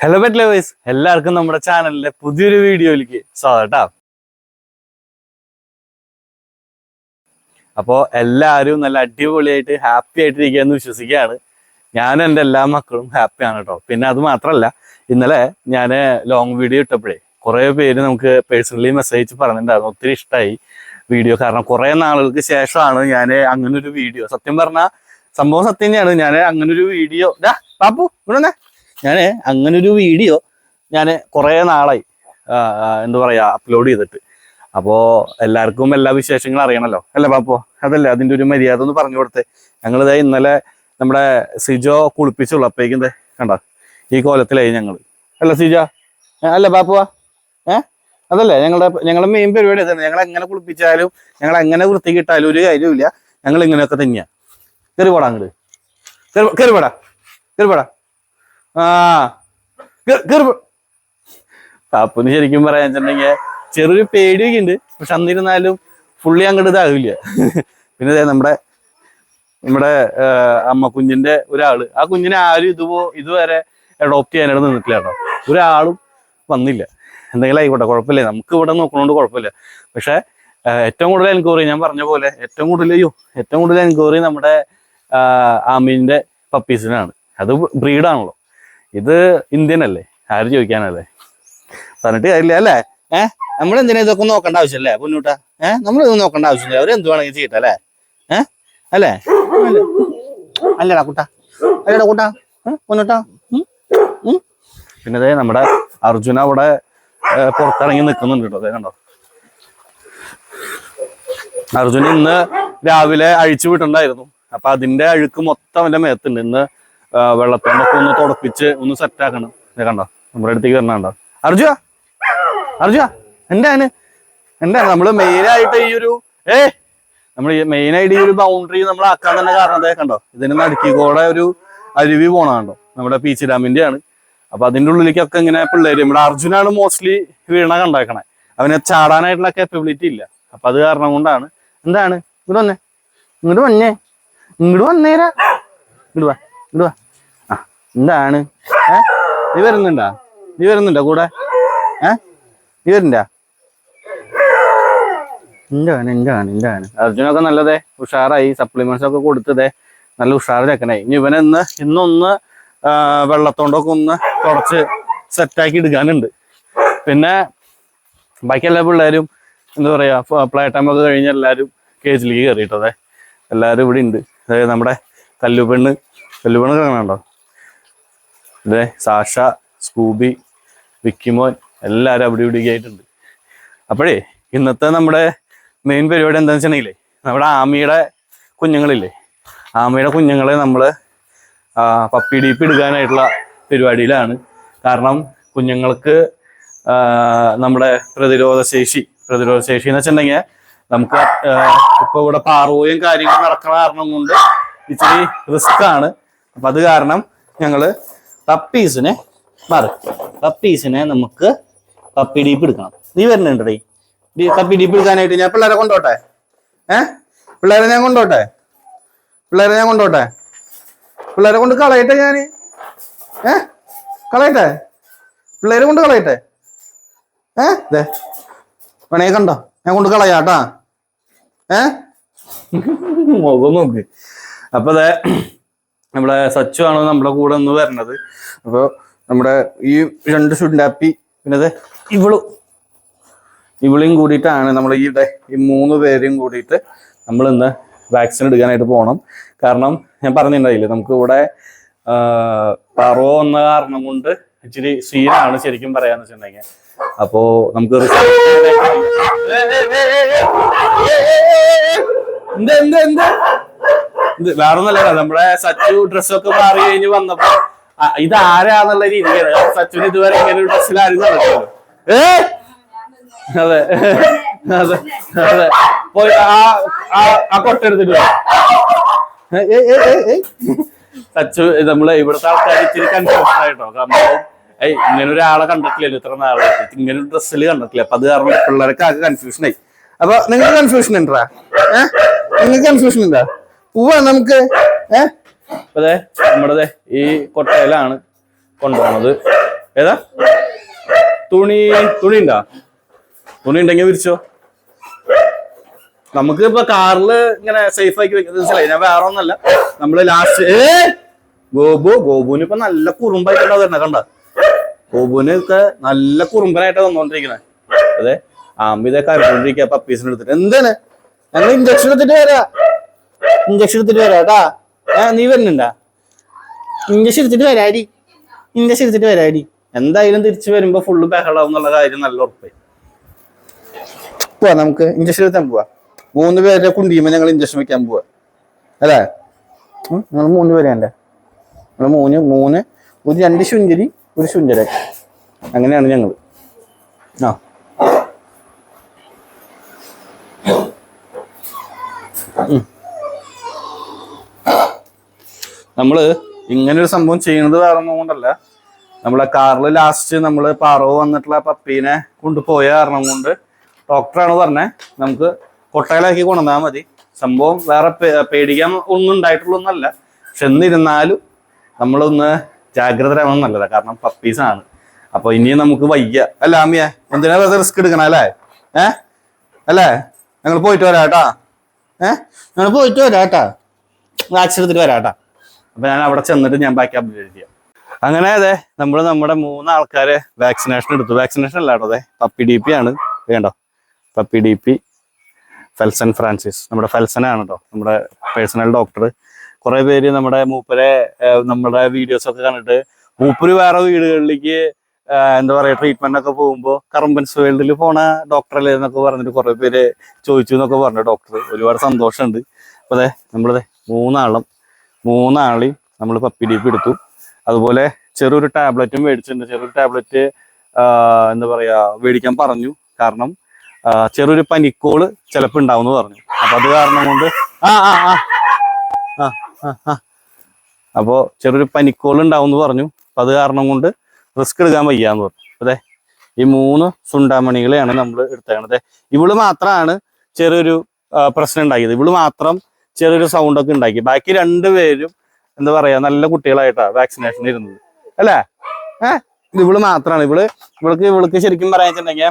Hello pet lovers എല്ലാവർക്കും നമ്മുടെ ചാനലിലെ പുതിയൊരു വീഡിയോയിലേക്ക് സ്വാഗതം അപ്പോൾ അപ്പോ എല്ലാവരും നല്ല അടിപൊളിയായിട്ട് ഹാപ്പി ആയിട്ടിരിക്കുകയെന്ന് വിശ്വസിക്കുകയാണ്. ഞാൻ എന്റെ എല്ലാ മക്കളും ഹാപ്പിയാണ് കേട്ടോ പിന്നെ അത് മാത്രമല്ല ഇന്നലെ ഞാൻ ലോങ് വീഡിയോ ഇട്ടപ്പോഴേ കുറേ പേര് നമുക്ക് പേഴ്സണലി മെസ്സേജ് പറഞ്ഞിട്ടുണ്ടായിരുന്നു. ഒത്തിരി ഇഷ്ടമായി വീഡിയോ കാരണം കുറേ നാളുകൾക്ക് ശേഷമാണ് ഞാൻ അങ്ങനൊരു വീഡിയോ സത്യം പറഞ്ഞാൽ സംഭവം സത്യം തന്നെയാണ്. ഞാൻ അങ്ങനൊരു വീഡിയോ പാപ്പു ഇവിടെ ഞാൻ ഒരു വീഡിയോ ഞാൻ കുറേ നാളായി എന്താ പറയുക അപ്ലോഡ് ചെയ്തിട്ട്. അപ്പോൾ എല്ലാവർക്കും എല്ലാ വിശേഷങ്ങളും അറിയണമല്ലോ അല്ലേ പാപ്പോ അതല്ലേ അതിന്റെ ഒരു മര്യാദ ഒന്ന് പറഞ്ഞു കൊടുത്തേ. ഞങ്ങളിത് ഇന്നലെ നമ്മുടെ സിജോ കുളിപ്പിച്ചുള്ളപ്പോഴേക്കും അപ്പേക്കിന്തേ കണ്ട? ഈ കോലത്തിലായി ഞങ്ങൾ അല്ല സിജോ? അല്ല പാപ്പുവാ ഏ? അതല്ലേ ഞങ്ങളുടെ ഞങ്ങളുടെ മെയിൻ പരിപാടി അതന്നെ ഞങ്ങൾ എങ്ങനെ കുളിപ്പിച്ചാലും ഞങ്ങൾ എങ്ങനെ വൃത്തി കിട്ടാലും ഒരു കാര്യമില്ല ഞങ്ങൾ ഇങ്ങനെയൊക്കെ തന്നെയാണ് കയറി പോടാ അങ്ങോട്ട് കയറി പോടാ. കയറി പോടാ. ആ. പാപ്പുന് ശരിക്കും പറയാൻ വെച്ചിട്ടുണ്ടെങ്കിൽ ചെറിയൊരു പേടിയൊക്കെ ഉണ്ട് പക്ഷെ അന്നിരുന്നാലും ഫുള്ളി അങ്ങോട്ട് ഇതാകില്ല പിന്നെ നമ്മുടെ നമ്മുടെ അമ്മ കുഞ്ഞിന്റെ ഒരാൾ. ആ കുഞ്ഞിനെ ആരും ഇതുപോ ഇതുവരെ അഡോപ്റ്റ് ചെയ്യാനായിട്ട് നിന്നിട്ടില്ല കേട്ടോ. ഒരാളും വന്നില്ല. എന്തെങ്കിലും ആയിക്കോട്ടെ കുഴപ്പമില്ല. നമുക്ക് ഇവിടെ നോക്കണോണ്ട് കുഴപ്പമില്ല. പക്ഷെ ഏറ്റവും കൂടുതൽ എൻക്വയറി ഞാൻ പറഞ്ഞ പോലെ ഏറ്റവും കൂടുതൽ അയ്യോ ഏറ്റവും കൂടുതൽ എൻക്വയറി നമ്മുടെ ആമീന്റെ പപ്പീസിനാണ് അത് ബ്രീഡാണല്ലോ. ഇത് ഇന്ത്യൻ അല്ലേ ആര് ചോദിക്കാനല്ലേ പറഞ്ഞിട്ട് കാര്യമില്ല അല്ലേ? ഏഹ് നമ്മൾ എന്തിനാ ഇതൊക്കെ നോക്കേണ്ട ആവശ്യമല്ലേ പൊന്നൂട്ട? ഏഹ് നമ്മൾ ഇത് നോക്കേണ്ട ആവശ്യമില്ല. അവർ എന്ത് വേണമെങ്കിൽ ചെയ്യട്ടെ അല്ലേ? ഏഹ് അല്ലേ? അല്ലേ? അല്ലടാ കുട്ട. അല്ലടാ കുട്ട. പൊന്നൂട്ട. പിന്നെ ദേ നമ്മുടെ അർജുന അവിടെ പുറത്തിറങ്ങി നിൽക്കുന്നുണ്ട് കേട്ടോ. അതേ കണ്ടോ? അർജുന ഇന്ന് രാവിലെ അഴിച്ചു വിട്ടുണ്ടായിരുന്നു അപ്പൊ അതിന്റെ അഴുക്ക് മൊത്തം അവന്റെ മേത്തുണ്ട്. ഇന്ന് വെള്ളത്തോണ്ടൊക്കെ ഒന്ന് തുടപ്പിച്ച് ഒന്ന് സെറ്റ് ആക്കണം. കണ്ടോ? നമ്മുടെ അടുത്തേക്ക് വരണം കണ്ടോ? അർജുന? അർജുന? എന്താണ് എന്താണ് നമ്മൾ മെയിൻ ആയിട്ട് ഈ ഒരു ഏ നമ്മൾ മെയിൻ ആയിട്ട് ഈ ഒരു ബൗണ്ടറി നമ്മൾ ആക്കാൻ തന്നെ കാരണം അതേ കണ്ടോ? ഇതിന് നടുക്കി കൂടെ ഒരു അരുവി പോണോ കണ്ടോ? നമ്മുടെ പീച്ച് ഡാമിന്റെ ആണ്. അപ്പൊ അതിന്റെ ഉള്ളിലേക്കൊക്കെ ഇങ്ങനെ പിള്ളേര് നമ്മുടെ അർജുനാണ് മോസ്റ്റ്ലി വീണ കണ്ടേക്കണേ. അവനെ ചാടാനായിട്ടുള്ള കേപ്പബിലിറ്റി ഇല്ല. അപ്പൊ അത് കാരണം കൊണ്ടാണ്. എന്താണ്? ഇങ്ങോട്ട് വന്നേ. ഇങ്ങോട്ട് വന്നേ. ഇങ്ങോട്ട് വന്നേരാ. ഇങ്ങോട്ട് വാ. ഇങ്ങോട്ട് വാ. എന്താണ്? ഏ? നീ വരുന്നുണ്ടാ? നീ വരുന്നുണ്ടോ കൂടെ? ഏ? നീ വരുന്നുണ്ടാ? എന്താണ് എന്താണ് എന്താണ്? അർജുനൊക്കെ നല്ലതേ. ഉഷാറായി. സപ്ലിമെന്റ്സ് ഒക്കെ കൊടുത്തതേ. നല്ല ഉഷാറ് ചെക്കനായി. ഇനി ഇവനെ ഇന്ന് ഇന്നൊന്ന് വെള്ളത്തോണ്ടൊക്കെ ഒന്ന് കുറച്ച് സെറ്റാക്കി എടുക്കാനുണ്ട് പിന്നെ ബാക്കി എല്ലാ പിള്ളേരും എന്താ പറയാ പ്ലേ ടൈം ഒക്കെ കഴിഞ്ഞ് എല്ലാവരും കേജിലേക്ക് കയറിയിട്ടതെ എല്ലാവരും ഇവിടെ ഉണ്ട് അതായത് നമ്മുടെ കല്ലുപെണ്ണ് കല്ലുപെണ്ണ് കാണാണ്ടോ അതെ സാഷ സ്കൂബി വിക്കിമോൻ എല്ലാവരും അവിടെ ഇവിടെ ആയിട്ടുണ്ട് അപ്പോഴേ ഇന്നത്തെ നമ്മുടെ മെയിൻ പരിപാടി എന്താണെന്ന് വെച്ചിട്ടുണ്ടെങ്കിലേ നമ്മുടെ ആമിയുടെ കുഞ്ഞുങ്ങളില്ലേ ആമിയുടെ കുഞ്ഞുങ്ങളെ നമ്മൾ പപ്പി ഡീപ്പ് എടുക്കാനായിട്ടുള്ള പരിപാടിയിലാണ്. കാരണം കുഞ്ഞുങ്ങൾക്ക് നമ്മുടെ പ്രതിരോധ ശേഷി പ്രതിരോധ ശേഷി എന്ന് വെച്ചിട്ടുണ്ടെങ്കിൽ നമുക്ക് ഇപ്പൊ ഇവിടെ പാറോയും കാര്യങ്ങളും നടക്കണ കാരണം കൊണ്ട് ഇച്ചിരി റിസ്ക് ആണ്. അപ്പൊ അത് കാരണം ഞങ്ങൾ പപ്പീസിനെ മാറി. പപ്പീസിനെ നമുക്ക് പപ്പി ഡീപ്പ് എടുക്കണം. നീ വരുന്നുണ്ടേ പപ്പി ഡീപ്പ് എടുക്കാനായിട്ട് ഞാൻ പിള്ളേരെ കൊണ്ടോട്ടെ? ഏ? പിള്ളേരെ ഞാൻ കൊണ്ടോട്ടെ? പിള്ളേരെ ഞാൻ കൊണ്ടോട്ടെ? പിള്ളേരെ കൊണ്ട് കളയട്ടെ ഞാൻ? ഏ? കളയട്ടെ? പിള്ളേരെ കൊണ്ട് കളയട്ടെ? ഏ? ദേ. വേണേ കണ്ടോ? ഞാൻ കൊണ്ട് കളയാട്ടാ ഏ? മുഖം നോക്ക്. അപ്പൊ അതെ നമ്മുടെ സച്ചു ആണ് നമ്മുടെ കൂടെ ഒന്ന് വരണത് അപ്പൊ നമ്മുടെ ഈ രണ്ട് ചുണ്ടാപ്പി പിന്നെ ഇവളു ഇവളെയും കൂടിയിട്ടാണ് നമ്മൾ ഈ ഈ മൂന്ന് പേരെയും കൂടിയിട്ട് നമ്മൾ ഇന്ന് വാക്സിൻ എടുക്കാനായിട്ട് പോകണം കാരണം ഞാൻ പറഞ്ഞിട്ടുണ്ടായില്ലേ നമുക്ക് ഇവിടെ പറോ എന്ന കാരണം കൊണ്ട് ഇച്ചിരി സീനാണ് ശരിക്കും പറയാന്ന് വെച്ചിട്ടുണ്ടെങ്കിൽ അപ്പോ നമുക്ക് എന്ത് വേറൊന്നല്ല നമ്മുടെ സച്ചു ഡ്രസ്സൊക്കെ മാറി കഴിഞ്ഞ് വന്നപ്പോ ഇത് ആരാന്നുള്ള രീതിയാണ് സച്ചു ഇതുവരെ ഇങ്ങനെ ഒരു ഡ്രസ്സിലാരും നടക്കുമല്ലോ ഏ? അതെ. അതെ. അതെ. പോയി ആ ആ ആ കൊട്ട എടുത്തിട്ട് ഏയ് ഏയ് ഏയ് ഏയ് ഏയ്. സച്ചു നമ്മൾ ഇവിടുത്തെ ആൾക്കാർ ഇച്ചിരി കൺഫ്യൂഷൻ ആയിട്ടോ. കാരണം ഏയ് ഇങ്ങനെ ഒരാളെ കണ്ടിട്ടില്ലല്ലോ ഇത്ര നാളെ. ഇങ്ങനെ ഒരു ഡ്രസ്സിൽ കണ്ടിട്ടില്ല. അപ്പൊ അത് കാരണം പിള്ളേർക്ക് ആകെ കൺഫ്യൂഷൻ ആയി. അപ്പൊ നിങ്ങൾക്ക് കൺഫ്യൂഷൻ ഉണ്ടാ? ഏഹ് നിങ്ങൾക്ക് കൺഫ്യൂഷൻ ഉണ്ടാ? പോവാ നമുക്ക് അതെ നമ്മുടെ ഈ കൊട്ടയിലാണ് കൊണ്ടുപോണത്. ഏതാ? തുണി തുണി ഉണ്ടാ തുണി ഉണ്ടെങ്കിൽ വിരിച്ചോ. നമുക്ക് ഇപ്പൊ കാറിൽ ഇങ്ങനെ സേഫ് ആക്കി വെക്കുന്നത് ഞാൻ വേറെ ഒന്നല്ല. നമ്മൾ ലാസ്റ്റ് ഏ? ഗോപു ഗോപുവിന് ഇപ്പൊ നല്ല കുറുമ്പായിട്ടാ തരണേ കണ്ട? ഗോപുവിന് ഒക്കെ നല്ല കുറുമ്പനായിട്ടാ തന്നോണ്ടിരിക്കണേ അതെ ആമ്പിതൊക്കെ അരക്കൊണ്ടിരിക്കുക പപ്പീസിന് എടുത്തിട്ട്. എന്താണ്? ഞങ്ങൾ ഇഞ്ചക്ഷൻ എടുത്തിട്ട് വരാ. ഇഞ്ചക്ഷൻ എടുത്തിട്ട് വരാം കേട്ടാ. ഏ നീ വരുന്നുണ്ടാ? ഇഞ്ചക്ഷൻ എടുത്തിട്ട് വരാടി. ഇഞ്ചക്ഷൻ എടുത്തിട്ട് വരാടി. എന്തായാലും തിരിച്ചു വരുമ്പോ ഫുള്ള് ബഹളാവും എന്നുള്ള കാര്യം നല്ല ഉറപ്പായി. പോവാ നമുക്ക്. ഇഞ്ചക്ഷൻ എടുത്താൻ പോവാ. മൂന്ന് പേരുടെ കുണ്ടിയുമ്പോ ഞങ്ങൾ ഇഞ്ചക്ഷൻ വെക്കാൻ പോവാ. അല്ലേ? നിങ്ങൾ മൂന്ന് പേരെയല്ലേ നിങ്ങൾ മൂന്ന് മൂന്ന് ഒരു രണ്ട് ശുഞ്ചരി ഒരു ശുഞ്ചര അങ്ങനെയാണ് ഞങ്ങൾ. ആ. ഉം. നമ്മൾ ഇങ്ങനെ ഒരു സംഭവം ചെയ്യുന്നത് വേറെ ഒന്നും കൊണ്ടല്ല. നമ്മളെ കാറിൽ ലാസ്റ്റ് നമ്മൾ പാറവ് വന്നിട്ടുള്ള പപ്പീനെ കൊണ്ടുപോയ കാരണം കൊണ്ട് ഡോക്ടറാണ് പറഞ്ഞത് നമുക്ക് കൊട്ടയിലാക്കി കൊണ്ടുവന്നാൽ മതി. സംഭവം വേറെ പേടിക്കാൻ ഒന്നും ഉണ്ടായിട്ടുള്ളൊന്നല്ല പക്ഷെ എന്നിരുന്നാലും നമ്മളൊന്ന് ജാഗ്രതരാവണം നല്ലതാണ് കാരണം പപ്പീസാണ് അപ്പൊ ഇനി നമുക്ക് വയ്യ. അല്ല ആമിയ എന്തിനാ വെറുതെ റിസ്ക് എടുക്കണം അല്ലേ? ഏ? അല്ലേ? ഞങ്ങൾ പോയിട്ട് വരാട്ടാ ഏ? ഞങ്ങൾ പോയിട്ട് വരാട്ടാ എടുത്തിട്ട് വരാട്ടാ അപ്പൊ ഞാൻ അവിടെ ചെന്നിട്ട് ഞാൻ ബാക്കി അപ്ഡേറ്റ് ചെയ്യാം. അങ്ങനെ അതെ നമ്മൾ നമ്മുടെ മൂന്ന് വാക്സിനേഷൻ എടുത്തു. വാക്സിനേഷൻ അല്ല അതെ പപ്പി ഡി പി ആണ്. വേണ്ടോ puppy D P Felson Francis. നമ്മുടെ ഫെൽസൺ ആണ് കേട്ടോ നമ്മുടെ പേഴ്സണൽ ഡോക്ടർ കുറെ പേര് നമ്മുടെ മൂപ്പരെ നമ്മുടെ വീഡിയോസ് ഒക്കെ കണ്ടിട്ട് മൂപ്പര് വേറെ വീടുകളിലേക്ക് എന്താ പറയാ ട്രീറ്റ്മെന്റ് ഒക്കെ പോകുമ്പോൾ കറമ്പൻസ് വേൾഡിൽ പോണ ഡോക്ടർ അല്ലേ എന്നൊക്കെ പറഞ്ഞിട്ട് കുറെ പേര് ചോദിച്ചു എന്നൊക്കെ പറഞ്ഞു ഡോക്ടർ ഒരുപാട് സന്തോഷമുണ്ട്. അപ്പൊ അതെ നമ്മളതെ മൂന്നാളും മൂന്നാളെയും നമ്മൾ പപ്പി ലീഫ് പി എടുത്തു. അതുപോലെ ചെറിയൊരു ടാബ്ലറ്റും മേടിച്ചിട്ടുണ്ട്. ചെറിയൊരു ടാബ്ലറ്റ് എന്താ പറയാ മേടിക്കാൻ പറഞ്ഞു. കാരണം ചെറിയൊരു പനിക്കോൾ ചിലപ്പോൾ ഉണ്ടാവും പറഞ്ഞു. അപ്പൊ അത് കാരണം കൊണ്ട് ആ ആ ആ ആ ആ ആ. അപ്പോ ചെറിയൊരു പനിക്കോൾ ഉണ്ടാവും എന്ന് പറഞ്ഞു. അപ്പൊ അത് കാരണം കൊണ്ട് റിസ്ക് എടുക്കാൻ വയ്യാന്ന് പറഞ്ഞു. അതെ ഈ മൂന്ന് സുണ്ടാമണികളെയാണ് നമ്മൾ എടുത്തേക്കണത്. ഇവൾ മാത്രമാണ് ചെറിയൊരു പ്രശ്നം ഉണ്ടാക്കിയത്. ഇവൾ മാത്രം ചെറിയൊരു സൗണ്ട് ഒക്കെ ഉണ്ടാക്കി. ബാക്കി രണ്ടുപേരും എന്താ പറയാ നല്ല കുട്ടികളായിട്ടാ വാക്സിനേഷൻ ഇരുന്നത്. അല്ലേ? ഏഹ് ഇവൾ മാത്രമാണ് ഇവൾ ഇവൾക്ക് ഇവൾക്ക് ശരിക്കും പറയാൻ വെച്ചിട്ടുണ്ടെങ്കിൽ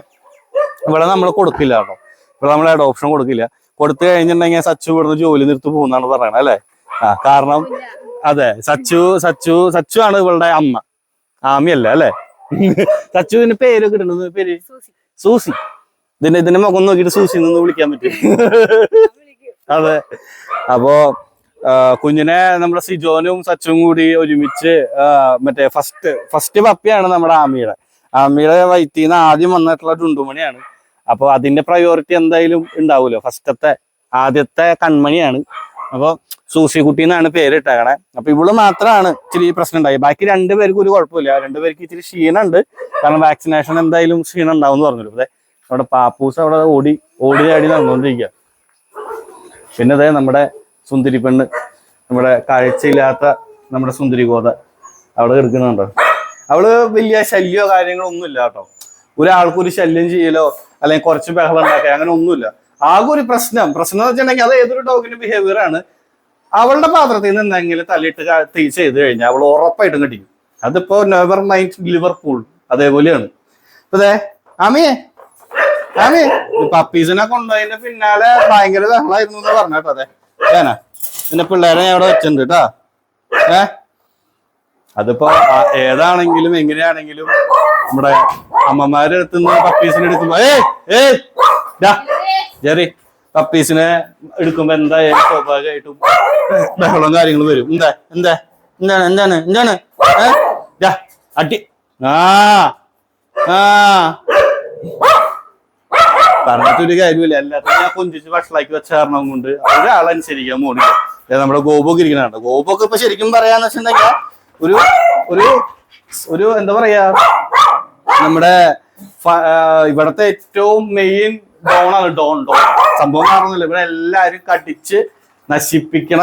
ഇവിടെ നമ്മൾ കൊടുക്കില്ല കേട്ടോ. ഇവിടെ നമ്മൾ അഡോപ്ഷൻ കൊടുക്കില്ല. കൊടുത്തു കഴിഞ്ഞിട്ടുണ്ടെങ്കിൽ സച്ചു ഇവിടുന്ന് ജോലി നിർത്തി പോകുന്നാണ് പറയണത് അല്ലേ? ആ കാരണം അതെ സച്ചു സച്ചു സച്ചു ആണ് ഇവളുടെ അമ്മ. ആമിയല്ല അല്ലേ? സച്ചുവിന് പേര് ഇടുന്നത് പേര് സൂസി. ഇതിന്റെ ഇതിന്റെ മുഖം നോക്കിയിട്ട് സൂസി നിന്ന് വിളിക്കാൻ പറ്റും. അതെ. അപ്പോ കുഞ്ഞിനെ നമ്മുടെ സിജോനും സച്ചും കൂടി ഒരുമിച്ച് മറ്റേ ഫസ്റ്റ് ഫസ്റ്റ് പപ്പിയാണ് നമ്മുടെ ആമിയുടെ. ആമിയുടെ വയറ്റിൽ ആദ്യം വന്നിട്ടുള്ള ടുണ്ടുമണിയാണ്. അപ്പൊ അതിന്റെ പ്രയോറിറ്റി എന്തായാലും ഉണ്ടാവുമല്ലോ ഫസ്റ്റത്തെ ആദ്യത്തെ കൺമണിയാണ്. അപ്പൊ സൂസി കുട്ടി എന്നാണ് പേരിട്ടേക്കണേ. അപ്പൊ ഇവൾ മാത്രമാണ് ഇച്ചിരി പ്രശ്നം ഉണ്ടായി ബാക്കി രണ്ടുപേർക്കും ഒരു കുഴപ്പമില്ല. രണ്ടുപേർക്ക് ഇച്ചിരി ക്ഷീണുണ്ട് കാരണം വാക്സിനേഷൻ എന്തായാലും ക്ഷീണം ഉണ്ടാവും എന്ന് പറഞ്ഞല്ലോ. അതെ. നമ്മുടെ പാപ്പൂസ് അവിടെ ഓടി ഓടി ചാടി നടന്നുകൊണ്ടിരിക്കുക പിന്നെ അതേ നമ്മുടെ സുന്ദരി പെണ്ണ് നമ്മുടെ കാഴ്ചയില്ലാത്ത നമ്മുടെ സുന്ദരി ഗോത അവിടെ കിടക്കുന്നുണ്ടോ? അവൾ വലിയ ശല്യമോ കാര്യങ്ങളോ ഒന്നുമില്ല കേട്ടോ. ഒരാൾക്ക് ഒരു ശല്യം ചെയ്യലോ അല്ലെങ്കിൽ കുറച്ച് ബഹളം ഉണ്ടാക്കുക അങ്ങനെ ഒന്നുമില്ല. ആകെ ഒരു പ്രശ്നം. പ്രശ്നം എന്ന് വെച്ചിട്ടുണ്ടെങ്കിൽ അത് ഏതൊരു ഡോഗിന്റെ ബിഹേവിയർ ആണ്. അവളുടെ പാത്രത്തിൽ നിന്ന് എന്തെങ്കിലും തലയിട്ട് തീ ചെയ്ത് കഴിഞ്ഞാൽ അവൾ ഉറപ്പായിട്ടും കടിക്കും. അതിപ്പോ നെവർ മൈൻഡ് ലിവർപൂൾ അതേപോലെയാണ്. ഇപ്പൊ ദേ ആമിയേ ആമിയേ പപ്പീസിനെ കൊണ്ടുപോയതിന്റെ പിന്നാലെ ഭയങ്കര ബഹളായിരുന്നു എന്ന് പറഞ്ഞ കേട്ടോ അതെ. ഏനാ? പിന്നെ പിള്ളേരെ അവിടെ വെച്ചിട്ടുണ്ട് കേട്ടോ. ഏ? അതിപ്പോ ഏതാണെങ്കിലും എങ്ങനെയാണെങ്കിലും നമ്മുടെ അമ്മമാരുടെ അടുത്ത് നിന്ന് പപ്പീസിനെ എടുക്കുമ്പോ ഏ ഏ ജെറി പപ്പീസിനെ എടുക്കുമ്പോ എന്തായാലും സ്വാഭാവികമായിട്ടും ബഹളവും കാര്യങ്ങളും വരും. എന്താ എന്താ എന്താണ് എന്താണ് എന്താണ്? ഏ? അടി ആ ആ. പറഞ്ഞിട്ടൊരു കാര്യമില്ല. എല്ലാത്തിനും ഞാൻ കൊഞ്ചിച്ച് വഷളാക്കി വെച്ച കാരണം കൊണ്ട് ഒരാളനുസരിക്കാൻ ദേ നമ്മുടെ ഗോപൊക്കെ ഇരിക്കണുണ്ട് ഗോപൊക്കെ ഇപ്പൊ ശരിക്കും പറയാന്ന് വെച്ചിട്ടുണ്ടെങ്കിൽ ഒരു ഒരു ഒരു എന്താ പറയാ നമ്മുടെ ഇവിടത്തെ ഏറ്റവും മെയിൻ ഡോണാണ് ഡോൺ ഡോൺ സംഭവം കാണുന്നില്ല. ഇവിടെ എല്ലാരും കടിച്ച് നശിപ്പിക്കണ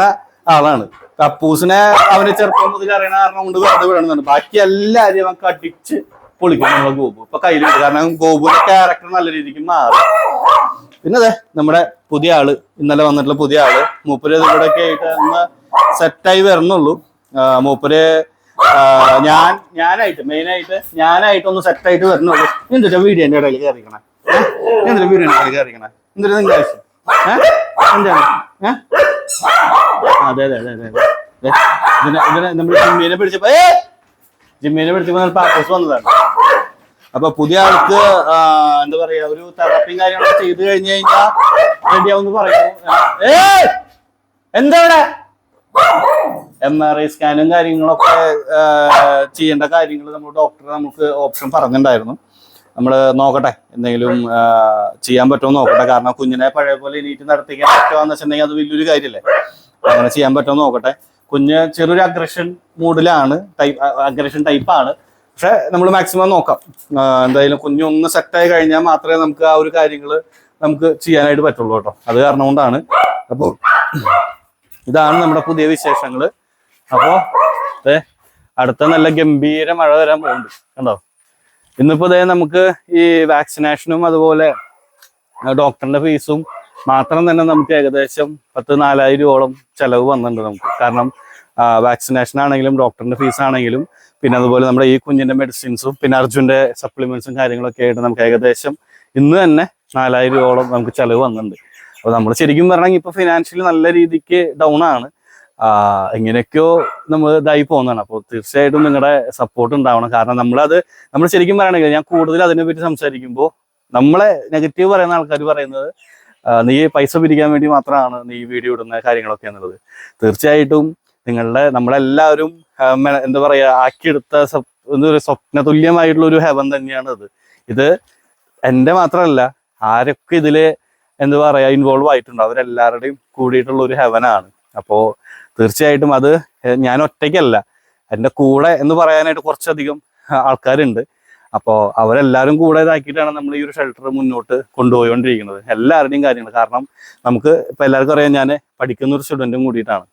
ആളാണ്. കപ്പൂസിനെ അവന് ചെറുപ്പം മുതൽ അറിയണ കാരണം കൊണ്ട് വെറുതെ വിടണമെന്നുണ്ട് ബാക്കി എല്ലാരും അവൻ കടിച്ച് പൊളിക്കും നമ്മളെ ഗോപു. ഇപ്പൊ കയ്യിലുണ്ട് കാരണം ഗോപുവിന്റെ ക്യാരക്ടർ നല്ല രീതിക്ക് മാറും. പിന്നെ അതെ നമ്മുടെ പുതിയ ആൾ ഇന്നലെ വന്നിട്ടുള്ള പുതിയ ആൾ മൂപ്പര് ഇതിലൂടെ ഒക്കെ ആയിട്ട് സെറ്റായി വരണുള്ളൂ. മൂപ്പര് ഞാൻ ഞാനായിട്ട് മെയിനായിട്ട് ഞാനായിട്ട് ഒന്ന് സെറ്റായിട്ട് വരണുള്ളൂ. വീഡിയോ എന്റെ ഇടയിൽ കയറിക്കണേ വീഡിയോ എന്റെ ഇടയിൽ കയറിക്കണേ എന്തിനാ നിന്റെ ആവശ്യം? എന്താണ്? അതെ അതെ അതെ അതെ ഇതിനെ ഇതിനെ നമ്മൾ ജിമ്മീനെ പിടിച്ചപ്പോ ജിമ്മീനെ പിടിച്ചപ്പോ പാർട്ടീസ് വന്നതാണ്. അപ്പൊ പുതിയ ആൾക്ക് എന്താ പറയാ ഒരു തെറാപ്പിയും കാര്യങ്ങളൊക്കെ ചെയ്ത് കഴിഞ്ഞു കഴിഞ്ഞാൽ റെഡിയാവും പറയുന്നു. ഏ എന്താ എം ആർ ഐ സ്കാനും കാര്യങ്ങളൊക്കെ ചെയ്യേണ്ട കാര്യങ്ങൾ നമ്മൾ ഡോക്ടർ നമുക്ക് ഓപ്ഷൻ പറഞ്ഞിട്ടുണ്ടായിരുന്നു. നമ്മൾ നോക്കട്ടെ എന്തെങ്കിലും ചെയ്യാൻ പറ്റുമോ നോക്കട്ടെ. കാരണം കുഞ്ഞിനെ പഴയ പോലെ എണീറ്റ് നടത്തിക്കാൻ പറ്റുമെന്ന് വെച്ചിട്ടുണ്ടെങ്കിൽ അത് വലിയൊരു കാര്യമല്ലേ അങ്ങനെ ചെയ്യാൻ പറ്റുമോ നോക്കട്ടെ. കുഞ്ഞ് ചെറിയൊരു അഗ്രഷൻ മൂഡിലാണ് ടൈപ്പ് അഗ്രഷൻ ടൈപ്പാണ് പക്ഷെ നമ്മൾ മാക്സിമം നോക്കാം. എന്തായാലും കുഞ്ഞൊന്ന് സെറ്റായി കഴിഞ്ഞാൽ മാത്രമേ നമുക്ക് ആ ഒരു കാര്യങ്ങൾ നമുക്ക് ചെയ്യാനായിട്ട് പറ്റുള്ളൂ കേട്ടോ. അത് കാരണം കൊണ്ടാണ്. അപ്പോൾ ഇതാണ് നമ്മുടെ പുതിയ വിശേഷങ്ങൾ അപ്പോൾ അടുത്ത നല്ല ഗംഭീര മഴ വരാൻ പോകുന്നുണ്ട്. കണ്ടോ? ഇന്നിപ്പോ ഇതേ നമുക്ക് ഈ വാക്സിനേഷനും അതുപോലെ ഡോക്ടറിന്റെ ഫീസും മാത്രം തന്നെ നമുക്ക് ഏകദേശം പത്ത് നാലായിരം രൂപയോളം ചെലവ് വന്നിട്ടുണ്ട് നമുക്ക്. കാരണം വാക്സിനേഷൻ ആണെങ്കിലും ഡോക്ടറിന്റെ ഫീസ് ആണെങ്കിലും പിന്നെ അതുപോലെ നമ്മുടെ ഈ കുഞ്ഞിന്റെ മെഡിസിൻസും പിന്നെ അർജുന്റെ സപ്ലിമെന്റ്സും കാര്യങ്ങളൊക്കെ ആയിട്ട് നമുക്ക് ഏകദേശം ഇന്ന് തന്നെ നാലായിരം രൂപയോളം നമുക്ക് ചെലവ് വന്നിട്ടുണ്ട്. അപ്പൊ നമ്മൾ ശരിക്കും പറഞ്ഞാൽ ഇപ്പൊ ഫിനാൻഷ്യലി നല്ല രീതിക്ക് ഡൗൺ ആണ്. എങ്ങനെയൊക്കെയോ നമ്മൾ ഇതായി പോകുന്നതാണ്. അപ്പോൾ തീർച്ചയായിട്ടും നിങ്ങളുടെ സപ്പോർട്ട് ഉണ്ടാവണം. കാരണം നമ്മളത് നമ്മൾ ശരിക്കും പറയണെങ്കിൽ ഞാൻ കൂടുതൽ അതിനെ പറ്റി സംസാരിക്കുമ്പോൾ നമ്മളെ നെഗറ്റീവ് പറയുന്ന ആൾക്കാർ പറയുന്നത് നീ പൈസ പിരിക്കാൻ വേണ്ടി മാത്രമാണ് നീ വീഡിയോ ഇടുന്ന കാര്യങ്ങളൊക്കെ എന്നുള്ളത്. തീർച്ചയായിട്ടും നിങ്ങളുടെ നമ്മളെല്ലാവരും എന്താ പറയുക ആക്കിയെടുത്ത സ്വപ്ന തുല്യമായിട്ടുള്ള ഒരു ഹെവൻ തന്നെയാണ് അത്. ഇത് എന്റെ മാത്രമല്ല ആരൊക്കെ ഇതിൽ എന്താ പറയാ ഇൻവോൾവ് ആയിട്ടുണ്ട് അവരെല്ലാവരുടെയും കൂടിയിട്ടുള്ള ഒരു ഹെവനാണ് അപ്പോൾ തീർച്ചയായിട്ടും അത് ഞാൻ ഒറ്റയ്ക്കല്ല. എന്റെ കൂടെ എന്ന് പറയാനായിട്ട് കുറച്ചധികം ആൾക്കാരുണ്ട്. അപ്പോൾ അവരെല്ലാവരും കൂടെ ഇതാക്കിയിട്ടാണ് നമ്മൾ ഈ ഒരു ഷെൽട്ടർ മുന്നോട്ട് കൊണ്ടുപോയിക്കൊണ്ടിരിക്കുന്നത്. എല്ലാവരുടെയും കാര്യങ്ങൾ. കാരണം നമുക്ക് ഇപ്പം എല്ലാവർക്കും അറിയാം ഞാൻ പഠിക്കുന്ന ഒരു സ്റ്റുഡന്റും കൂടിയിട്ടാണ്.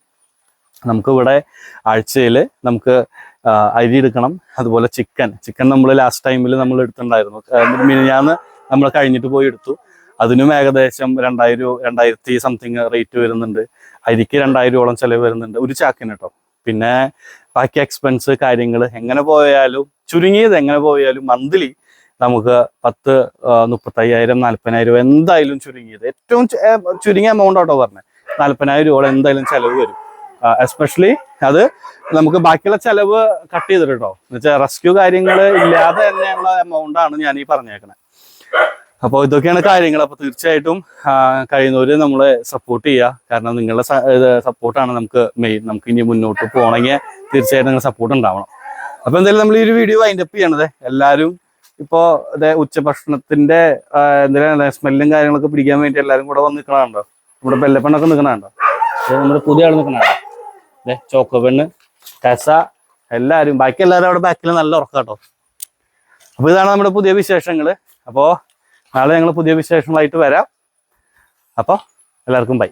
നമുക്ക് ഇവിടെ ആഴ്ചയിൽ നമുക്ക് അരി എടുക്കണം. അതുപോലെ ചിക്കൻ. ചിക്കൻ നമ്മൾ ലാസ്റ്റ് ടൈമിൽ നമ്മൾ എടുത്തിട്ടുണ്ടായിരുന്നു. മിനിഞ്ഞാന്ന് നമ്മൾ കഴിഞ്ഞിട്ട് പോയി എടുത്തു. അതിനും ഏകദേശം രണ്ടായിരം രണ്ടായിരത്തി സംതിങ് റേറ്റ് വരുന്നുണ്ട്. അരിക്ക് രൂപോളം ചിലവ് വരുന്നുണ്ട്. ഒരു ചാക്കിന് കേട്ടോ പിന്നെ ബാക്കി എക്സ്പെൻസ് കാര്യങ്ങൾ എങ്ങനെ പോയാലും ചുരുങ്ങിയത് എങ്ങനെ പോയാലും മന്ത്ലി നമുക്ക് പത്ത് മുപ്പത്തയ്യായിരം നാല്പതിനായിരം എന്തായാലും ചുരുങ്ങിയത്. ഏറ്റവും ചുരുങ്ങിയ എമൗണ്ട് ആട്ടോ പറഞ്ഞത് നാല്പതിനായിരം രൂപ എന്തായാലും ചിലവ് വരും. എസ്പെഷ്യലി അത് നമുക്ക് ബാക്കിയുള്ള ചെലവ് കട്ട് ചെയ്തിട്ടോ എന്നുവെച്ചാൽ റെസ്ക്യൂ കാര്യങ്ങൾ ഇല്ലാതെ തന്നെയുള്ള എമൗണ്ട് ആണ് ഞാൻ ഈ പറഞ്ഞേക്കണേ. അപ്പോൾ ഇതൊക്കെയാണ് കാര്യങ്ങൾ അപ്പോൾ തീർച്ചയായിട്ടും കഴിയുന്നവര് നമ്മളെ സപ്പോർട്ട് ചെയ്യുക കാരണം നിങ്ങളുടെ സപ്പോർട്ടാണ് നമുക്ക് മെയിൻ നമുക്ക് ഇനി മുന്നോട്ട് പോകണമെങ്കിൽ തീർച്ചയായിട്ടും നിങ്ങളുടെ സപ്പോർട്ട് ഉണ്ടാവണം. അപ്പോൾ എന്തായാലും നമ്മൾ ഈ ഒരു വീഡിയോ വൈൻഡ് അപ്പ് ചെയ്യണത്. എല്ലാവരും ഇപ്പോൾ ഉച്ചഭക്ഷണത്തിന്റെ എന്തെങ്കിലും സ്മെല്ലും കാര്യങ്ങളൊക്കെ പിടിക്കാൻ വേണ്ടി എല്ലാവരും കൂടെ വന്ന് നിൽക്കണുണ്ടോ നമ്മുടെ ബെല്ലപ്പണ്ണൊക്കെ നിൽക്കണുണ്ടോ നമ്മുടെ പുതിയ ആൾ നിൽക്കണുണ്ടോ ചോക്കോ പെണ്ണ് ടെസ എല്ലാവരും ബാക്കി എല്ലാവരും അവിടെ ബാക്കിൽ നല്ല ഉറക്കം കേട്ടോ അപ്പോൾ ഇതാണ് നമ്മുടെ പുതിയ വിശേഷങ്ങൾ അപ്പോൾ നാളെ ഞങ്ങൾ പുതിയ വിശേഷങ്ങളായിട്ട് വരാം. അപ്പോൾ എല്ലാവർക്കും ബൈ